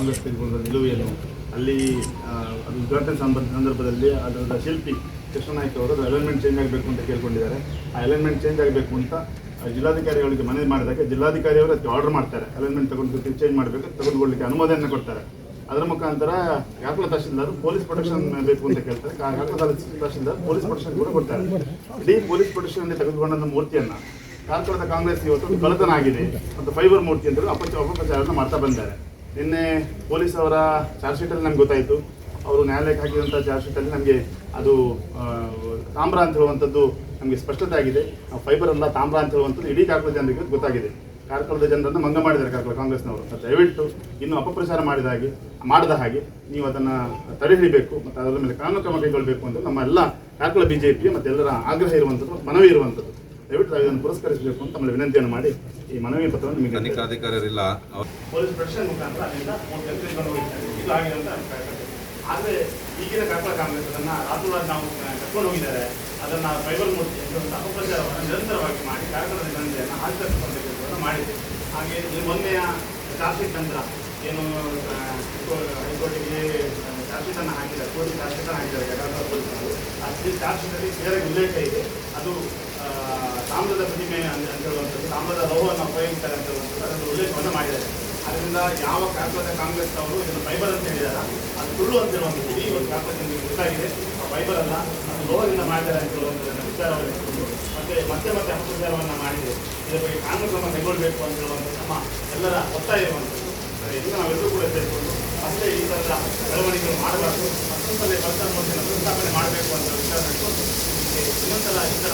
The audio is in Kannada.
ಕಾಂಗ್ರೆಸ್ ತೆಗೆದುಕೊಂಡ ನಿಲುವೆಯನ್ನು ಅಲ್ಲಿ ಅದು ಉದ್ಘಾಟನೆ ಸಂದರ್ಭದಲ್ಲಿ ಅದರ ಶಿಲ್ಪಿ ಕೃಷ್ಣನಾಯ್ಕ ಅವರು ಅಲೈನ್ಮೆಂಟ್ ಚೇಂಜ್ ಆಗಬೇಕು ಅಂತ ಕೇಳ್ಕೊಂಡಿದ್ದಾರೆ. ಆ ಅಲೈನ್ಮೆಂಟ್ ಚೇಂಜ್ ಆಗಬೇಕು ಅಂತ ಜಿಲ್ಲಾಧಿಕಾರಿಗಳಿಗೆ ಮನವಿ ಮಾಡಿದಾಗ ಜಿಲ್ಲಾಧಿಕಾರಿ ಅವರು ಅದಕ್ಕೆ ಆರ್ಡರ್ ಮಾಡ್ತಾರೆ. ಅಲೈನ್ಮೆಂಟ್ ತಗೊಂಡು ಚೇಂಜ್ ಮಾಡಬೇಕು, ತೆಗೆದುಕೊಳ್ಳಿಕ್ಕೆ ಅನುಮೋದನೆ ಕೊಡ್ತಾರೆ. ಅದರ ಮುಖಾಂತರ ಯಾಕಲ ತಹಶೀಲ್ದಾರ್ ಪೊಲೀಸ್ ಪ್ರೊಟೆಕ್ಷನ್ ಬೇಕು ಅಂತ ಕೇಳ್ತಾರೆ. ಯಾಕಲ ತಹಶೀಲ್ದಾರ್ ಪೊಲೀಸ್ ಪ್ರೊಟೆಕ್ಷನ್ ಕೂಡ ಕೊಡ್ತಾರೆ. ಇಡೀ ಪೊಲೀಸ್ ಪ್ರೊಟೆಕ್ಷನ್ ತೆಗೆದುಕೊಂಡಂತ ಮೂರ್ತಿಯನ್ನು ಕಾರ್ಕಳದ ಕಾಂಗ್ರೆಸ್ ಇವತ್ತು ಕಳತನ ಆಗಿದೆ. ಮತ್ತು ಫೈಬರ್ ಮೂರ್ತಿ ಅಂತ ಅಪಚ ಅಪಪ್ರಚಾರವನ್ನು ಮಾಡ್ತಾ ಬಂದ್ದಾರೆ. ನಿನ್ನೆ ಪೊಲೀಸ್ ಅವರ ಚಾರ್ಜ್ ಶೀಟಲ್ಲಿ ನಮ್ಗೆ ಗೊತ್ತಾಯಿತು. ಅವರು ನ್ಯಾಯಾಲಯಕ್ಕೆ ಹಾಕಿದಂಥ ಚಾರ್ಜ್ ಶೀಟಲ್ಲಿ ನಮಗೆ ಅದು ತಾಮ್ರ ಅಂತ ಹೇಳುವಂಥದ್ದು ನಮಗೆ ಸ್ಪಷ್ಟತೆ ಆಗಿದೆ. ಫೈಬರ್ ಅಲ್ಲ ತಾಮ್ರ ಅಂತ ಹೇಳುವಂಥದ್ದು ಇಡೀ ಕಾರ್ಕಳ ಜನರಿಗೆ ಗೊತ್ತಾಗಿದೆ. ಕಾರ್ಕಳದ ಜನರನ್ನು ಮಂಗ ಮಾಡಿದ್ದಾರೆ ಕಾರ್ಕಳ ಕಾಂಗ್ರೆಸ್ನವರು. ದಯವಿಟ್ಟು ಇನ್ನು ಅಪಪ್ರಚಾರ ಮಾಡಿದ ಹಾಗೆ, ಮಾಡದ ಹಾಗೆ ನೀವು ಅದನ್ನು ತಡೆ ಹಿಡಿಬೇಕು ಮತ್ತು ಅದರ ಮೇಲೆ ಕಾನೂನು ಕ್ರಮ ಕೈಗೊಳ್ಳಬೇಕು ಅಂತ ನಮ್ಮ ಎಲ್ಲ ಕಾರ್ಕಳ ಬಿಜೆಪಿ ಮತ್ತು ಎಲ್ಲರ ಆಗ್ರಹ ಇರುವಂಥದ್ದು, ಮನವಿ ಇರುವಂಥದ್ದು. ದಯವಿಟ್ಟು ತಾವು ಇದನ್ನು ಪುರಸ್ಕರಿಸಬೇಕು ಅಂತ ತಮ್ಮಲ್ಲಿ ವಿನಂತಿಯನ್ನು ಮಾಡಿ ಈ ಮನವಿ ಪತ್ರವನ್ನು ನಿಮಗೆ ಅವ್ರು ಪೊಲೀಸ್ ಪ್ರೊಟೆಕ್ಷನ್ ಮುಖಾಂತರ ಅಲ್ಲಿಂದ ಮೂರು ಹೋಗಿದ್ದಾರೆ. ಇದು ಆಗಿದೆ ಅಂತ ಆದರೆ ಈಗಿನ ಕಾರ್ಕಳ ಕಾಂಗ್ರೆಸ್ ಅದನ್ನು ರಾತ್ರೋರಾತ್ ನಾವು ಕರ್ಕೊಂಡು ಹೋಗಿದ್ದಾರೆ. ಅದನ್ನ ಫೈಬರ್ ಮೂರ್ತಿ ಅಂತ ಒಂದು ಅಪಪ್ರಚಾರವನ್ನು ನಿರಂತರವಾಗಿ ಮಾಡಿ ಕಾರ್ಯಕ್ರಮದ ಜನತೆಯನ್ನು ಕೆಲಸವನ್ನು ಮಾಡಿದೆ ಹಾಗೆ ಈ ಮೊನ್ನೆಯ ಜಾಸ್ತಿ ತಂತ್ರ ನಂತರ ಏನು ಹೈಕೋರ್ಟಿಗೆ ಚಾರ್ಜ್ಶೀಟನ್ನು ಹಾಕಿದ್ದಾರೆ. ಕೋರ್ಟಿಗೆ ಚಾರ್ಜ್ಶೀಟನ್ನು ಹಾಕಿದ್ದಾರೆ. ಕಾರ್ಕಳ ಪೊಲೀಸರು. ಆ ಚಾರ್ಜ್ಶೀಟಲ್ಲಿ ಕ್ಲಿಯರಾಗಿ ಉಲ್ಲೇಖ ಇದೆ. ಅದು ತಾಮ್ರದ ಪ್ರತಿಮೆ ಅಂತ ಹೇಳುವಂಥದ್ದು ತಾಮ್ರದ ಲೋಹವನ್ನು ಉಪಯೋಗಿಸ್ತಾರೆ ಅಂತ ಹೇಳುವಂಥದ್ದು ಅದನ್ನು ಉಲ್ಲೇಖವನ್ನು ಮಾಡಿದ್ದಾರೆ. ಅದರಿಂದ ಯಾವ ಕಾರ್ಕಳದ ಕಾಂಗ್ರೆಸ್ ಅವರು ಇದನ್ನು ಫೈಬರ್ ಅಂತ ಹೇಳಿದಾರ? ಅದು ಸುಳ್ಳು ಅಂತ ಹೇಳುವಂಥದ್ದು. ಇಡೀ ಒಂದು ಕಾಂಗ್ರೆಸ್ ಗೊತ್ತಾಗಿದೆ. ಆ ಫೈಬರ್ ಅಲ್ಲ ಅದು ಲೋಹದಿಂದ ಮಾಡಿದ್ದಾರೆ ಅಂತ ಹೇಳುವಂಥದ್ದನ್ನು ವಿಚಾರವನ್ನು ಮತ್ತೆ ಮತ್ತೆ ಮತ್ತೆ ಅಪಪ್ರಚಾರವನ್ನು ಮಾಡಿದೆ. ಇದರ ಬಗ್ಗೆ ಕ್ರಮ ಕೈಗೊಳ್ಳಬೇಕು ಅಂತ ಹೇಳುವಂಥ ನಮ್ಮ ಎಲ್ಲರ ಒತ್ತಾಯ ಇರುವಂಥದ್ದು. ಸರಿ, ಇದು ನಾವೆಲ್ಲರೂ ಕೂಡ ಸೇರಿಕೊಂಡು ಮತ್ತೆ ಈ ಥರದ ಬೆಳವಣಿಗೆಗಳು ಮಾಡಬಾರ್ದು. ಮತ್ತೊಂದಲೇ ಮೂರ್ತಿಯನ್ನು ಸ್ಥಾಪನೆ ಮಾಡಬೇಕು ಅಂತ ವಿಚಾರ ಇನ್ನೊಂದ್ಸಲ ಈ ಥರ